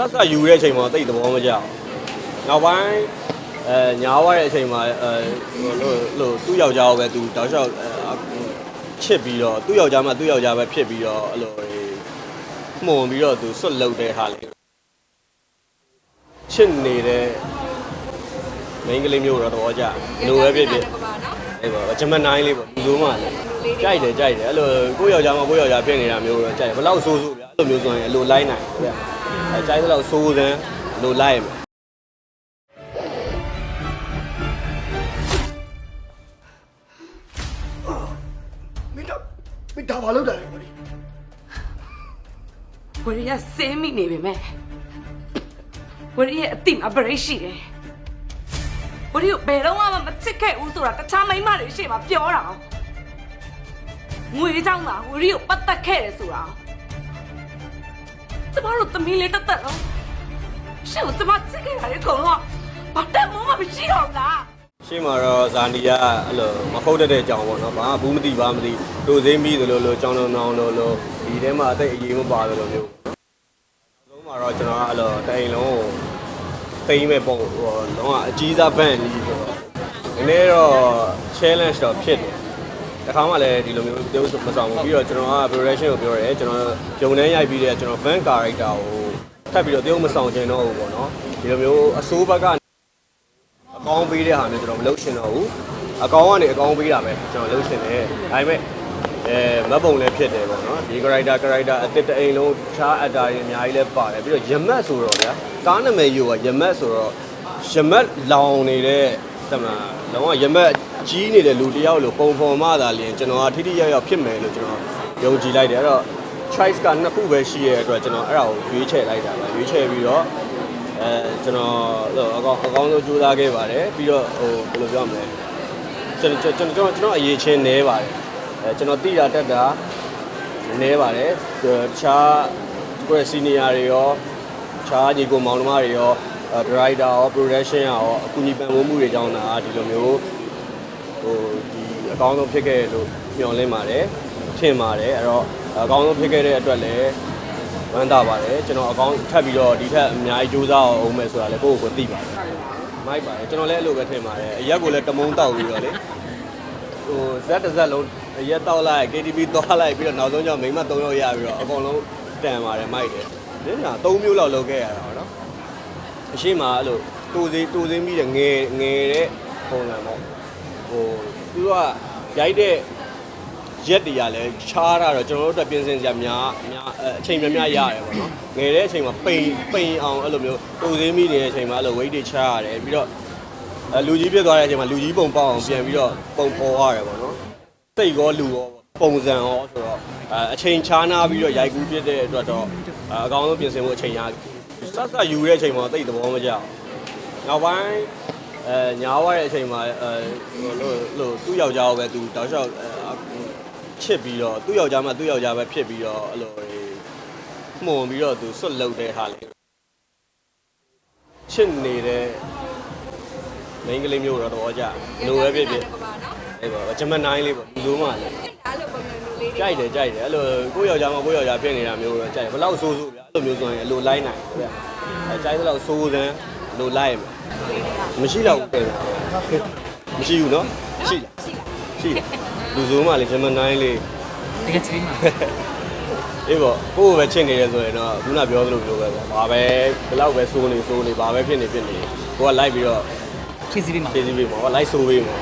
ဆက်ဆက်ယူတဲ့အချိန်မှာတိတ်သဘောမကျအောင်နောက်ပိုင်းအဲညားသွားတဲ့အချိန်မှာအဲဟိုလို့လို့သူ့ယောက်ျားကိုပဲသူတောက်လျှောက်အဲချစ်ပြီးတော့သူ့ယောက်ျားမှသူ့ယောက်ျားပဲဖြစ်ပြီးတော့အဲ့လိုမှုန်ပြီးတော့သူဆွတ်လုတဲ့ဟာလေးချစ်နေတဲ့မိန်းကလေးမျိုးတော့သဘောကျလိုပဲဖြစ်ဖြစ်အဲ့ပါဂျမန်နိုင်လေးပေါ့လူလုံးမလည်းကြိုက်တယ်ကြိုက်တယ်အဲ့လိုကိုယ့်ယောက်ျားမကိုယ့်ယောက်ျားပြည့်နေတာမျိုးတော့ကြိုက်တယ်ဘယ်လောက်ဆိုးဆိုးဗျာအဲ့လိုမျိုးဆိုရင်အလိုလိုက်နိုင်တယ်ဗျာ အဲကြိုက်သလောက်စိုးစမ်းလိုလိုက်မယ်မင်းတော့မင်းဒါဘာလုပ်တာလဲကိုကြီးဝရီကစဲမိနေပြီမဲ့ဝရီရဲ့အတိမဘရိတ်ရှိတယ်ဝရီကိုဘယ်တော့မှမချစ်ခဲ့ဘူးဆိုတာတခြားမိန်းမတွေရှေ့မှာပြောတာငွေကြောင့်သာဝရီကိုပတ်သက်ခဲ့တယ်ဆိုတာ ကျမတို့သမီးလေးတက်တက်တော့ရှေ့ကိုကျမချစ်ခဲ့တာလေအကုန်လုံးဘာတက်မှမမရှိတော့ဘူးလားရှင်းမှာတော့ဇာနီကအဲ့လိုမဟုတ်တတ်တဲ့အကြောင်းပေါ့နော်ဘာမှဘူးမသိဘာမသိတူသိမ်းပြီးသလိုလိုကြောင်းလုံးနောင်လိုလိုဒီထဲမှာအသိအရေးမပါသလိုမျိုးနောက်ဆုံးမှာတော့ကျွန်တော်ကအဲ့လိုတိုင်လုံးကိုသိမ်းမဲ့ပုံဟိုလုံးဝအကြီးစားဗန့်ကြီးဆိုတော့ဒီနေ့တော့ challenge တော့ဖြစ်တယ် တခါမှလည်းဒီလိုမျိုးတိုးမဆောင်ဘူးပြီးတော့ကျွန်တော်က progression ကိုပြောရဲကျွန်တော်ဂျုံနှန်းရိုက်ပြီးတဲ့ကျွန်တော် van character ကိုထပ်ပြီးတော့တိုးမဆောင်ချင်တော့ဘူးပေါ့နော်ဒီလိုမျိုးအစိုးဘက်ကအကောင်းပေးတဲ့ဟာမျိုးကျွန်တော်မလုပ်ချင်တော့ဘူးအကောင်းကနေအကောင်းပေးတာပဲကျွန်တော်လုပ်ချင်တယ်ဒါပေမဲ့အဲမတ်ပုံလည်းဖြစ်တယ်ပေါ့နော်ဒီ character character အတစ်တအိမ်လုံးခြား actor တွေအများကြီးလည်းပါတယ်ပြီးတော့ယမတ်ဆိုတော့ဗျာကားနာမည်ယူကယမတ်ဆိုတော့ယမတ်လောင်နေတဲ့ တမန်လုံးဝယမတ်ကြီးနေတဲ့လူတစ်ယောက်လိုပုံဖော်မှသာလျှင်ကျွန်တော်ကထိထိရောက်ရောက်ဖြစ်မယ်လို့ကျွန်တော်ယုံကြည်လိုက်တယ်အဲ့တော့ choice ကနှစ်ခုပဲရှိရတဲ့အတွက်ကျွန်တော်အဲ့ဒါကိုရွေးချယ်လိုက်တာပါရွေးချယ်ပြီးတော့အဲကျွန်တော်အကောင်းအကောင်းဆုံးကြိုးစားခဲ့ပါတယ်ပြီးတော့ဟိုဘယ်လိုပြောမလဲကျွန်တော်ကျွန်တော်ကျွန်တော်အရေးချင်းနေပါတယ်အဲကျွန်တော်တိတာတက်တာနေပါတယ်တခြားကိုယ့် senior တွေရောတခြားညီကိုမောင်နှမတွေရော အဲ director ရော production ရောအကူအညီပံ့ပိုးမှုတွေကြောင်းတာဒီလိုမျိုးဟိုဒီအကောင်းဆုံးဖြစ်ခဲ့လို့မျှော်လင့်ပါတယ်ထင်ပါတယ်အဲ့တော့အကောင်းဆုံးဖြစ်ခဲ့တဲ့အတွက်လည်းဝမ်းသာပါတယ်ကျွန်တော်အကောင်းထပ်ပြီးတော့ဒီထက်အများကြီးကြိုးစားအောင်မယ်ဆိုတာလည်းကိုယ့်ကိုယ်ကိုသိပါတယ်မိုက်ပါတယ်ကျွန်တော်လည်းအဲ့လိုပဲထင်ပါတယ်အရက်ကိုလည်းတမုံတောက်ပြီးတော့လေဟိုဇက်တစ်ဇက်လုံးအရက်တောက်လိုက် KTV သွားလိုက်ပြီးတော့နောက်ဆုံးကျမိမ၃ယောက်ရပြီးတော့အကုန်လုံးတန်ပါတယ်မိုက်တယ်ဒီမှာ၃မျိုးလောက်လုပ်ခဲ့ရတာပေါ့နော် အရှိမအဲ့လိုတူသေးတူသေးမိတဲ့ငယ်ငယ်တဲ့ပုံစံပေါ့ဟိုသူကရိုက်တဲ့ရက်တွေကလည်းချားတာတော့ကျွန်တော်တို့အတွက်ပြင်ဆင်စရာများများအဲ့အချိန်များများရတယ်ပေါ့နော်ငယ်တဲ့အချိန်မှာပိန်ပိန်အောင်အဲ့လိုမျိုးတူသေးမိနေတဲ့အချိန်မှာအဲ့လို weight တွေချားရတယ်ပြီးတော့အဲလူကြီးပြစ်သွားတဲ့အချိန်မှာလူကြီးပုံပေါက်အောင်ပြန်ပြီးတော့ပုံပေါ်ရတယ်ပေါ့နော်စိတ်ရောလူရောပုံစံရောဆိုတော့အဲအချိန်ချားနာပြီးတော့ရိုက်ကူးပြစ်တဲ့အတွက်တော့အဲအကောင်းဆုံးပြင်ဆင်မှုအချိန်ရ ဆက်ဆက်ယူတဲ့အချိန်မှာတိတ်သဘောမကျအောင်နောက်ပိုင်းအဲညားသွားတဲ့အချိန်မှာအဲဟိုလို့လို့သူ့ယောက်ျားကိုပဲသူတောက်လျှောက်အဲချစ်ပြီးတော့သူ့ယောက်ျားမှသူ့ယောက်ျားပဲဖြစ်ပြီးတော့အဲ့လိုမှုန်ပြီးတော့သူဆွတ်လုတဲ့ဟာလေးချစ်နေတဲ့မိန်းကလေးမျိုးတော့သဘောကျလိုပဲဖြစ်ဖြစ်အဲ့ပါဂျမန်နိုင်လေးပေါ့လူလုံးမလည်းအဲ့လိုပုံစံမျိုးလေးတွေ ကြိုက်တယ်ကြိုက်တယ်အဲ့လိုကိုယ့်ယောက်ျားမကိုယ့်ယောက်ျားဖြစ်နေတာမျိုးတော့ကြိုက်တယ်ဘယ်လောက်ဆိုးဆိုးဗျာအဲ့လိုမျိုးဆိုရင်အလိုလိုက်နိုင်တယ်ဗျာအဲကြိုက်တဲ့လောက်ဆိုးစမ်းအလိုလိုက်ရမယ်မရှိတော့ဘူးတဲ့မရှိဘူးနော်ရှိလားရှိလားလူစုံးမှလေဂျမန်နိုင်လေးတကယ်ချင်မှာအေးပေါ့ကိုယ့်ကိုပဲချစ်နေတယ်ဆိုရင်တော့ခုနပြောသလိုမျိုးပဲပေါ့ဘာပဲဘယ်လောက်ပဲဆိုးနေဆိုးနေဘာပဲဖြစ်နေဖြစ်နေကိုကလိုက်ပြီးတော့ဖြည့်စည်းပေးမှာဖြည့်ဆည်းပေးမှာဟောလိုက်ဆိုးပေးမှာ